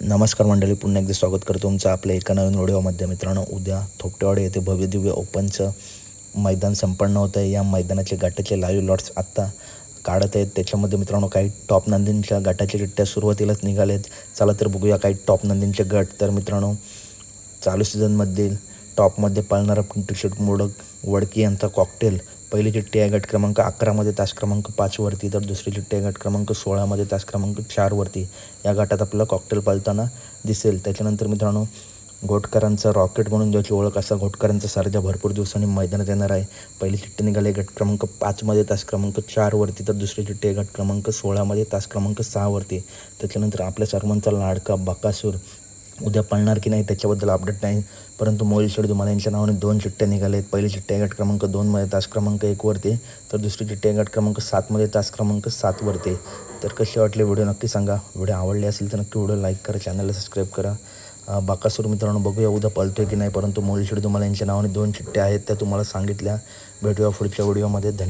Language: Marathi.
नमस्कार मंडळी पुन्हा एकदा स्वागत करतो तुमचं आपल्या एका नवीन व्हिडिओमध्ये मित्रांनो उद्या थोपटेवाडी येथे भव्य दिव्य ओपनचं मैदान संपन्न होतं आहे. या मैदानाचे गाठाचे लाईव्ह लॉट्स आत्ता काढत आहेत. त्याच्यामध्ये मित्रांनो काही टॉप नंदींच्या गाठाच्या चिठ्ठ्या सुरुवातीलाच निघालेत. चला तर बघूया काही टॉप नंदींचे गट. तर मित्रांनो चालू सीझनमधील टॉपमध्ये पाळणारा पिंटू शेट मोडक वडकी यांचा कॉकटेल पहिली चिठ्ठी आहे गट क्रमांक अकरामध्ये तास क्रमांक पाचवरती तर दुसरी चिठ्ठी आहे गट क्रमांक सोळामध्ये तास क्रमांक चारवरती या गटात आपल्याला कॉकटेल पाळताना दिसेल. त्याच्यानंतर मित्रांनो घोटकरांचा रॉकेट म्हणून ज्याची ओळख असा घोटकरांचा सारख्या भरपूर दिवसांनी मैदानात येणार आहे. पहिली चिठ्ठी निघाली गट क्रमांक पाचमध्ये तास क्रमांक चारवरती तर दुसरी चिठ्ठी आहे गट क्रमांक सोळामध्ये तास क्रमांक सहावरती त्याच्यानंतर आपल्या सर्वांचा लाडका बकासूर. उद्या पळणार की नाही त्याच्याबद्दल अपडेट नाही. परंतु मोईल शेड तुम्हाला यांच्या नावाने दोन चिठ्ठ्या निघाल्या आहेत पहिली चिठ्ठी गट क्रमांक दोनमध्ये तास क्रमांक एकवरती तर दुसरी चिठ्ठी गट क्रमांक सातमध्ये तास क्रमांक सातवरती तर कसे वाटले व्हिडिओ नक्की सांगा. व्हिडिओ आवडले असेल तर नक्की व्हिडिओ लाईक करा चॅनलला सबस्क्राईब करा. अं, बाकासूर मित्रांनो बघूया उद्या पळतोय की नाही. परंतु मोईल शेड तुम्हाला यांच्या नावाने दोन चिठ्ठ्या आहेत त्या तुम्हाला सांगितल्या. भेटूया पुढच्या व्हिडिओमध्ये. धन्यवाद.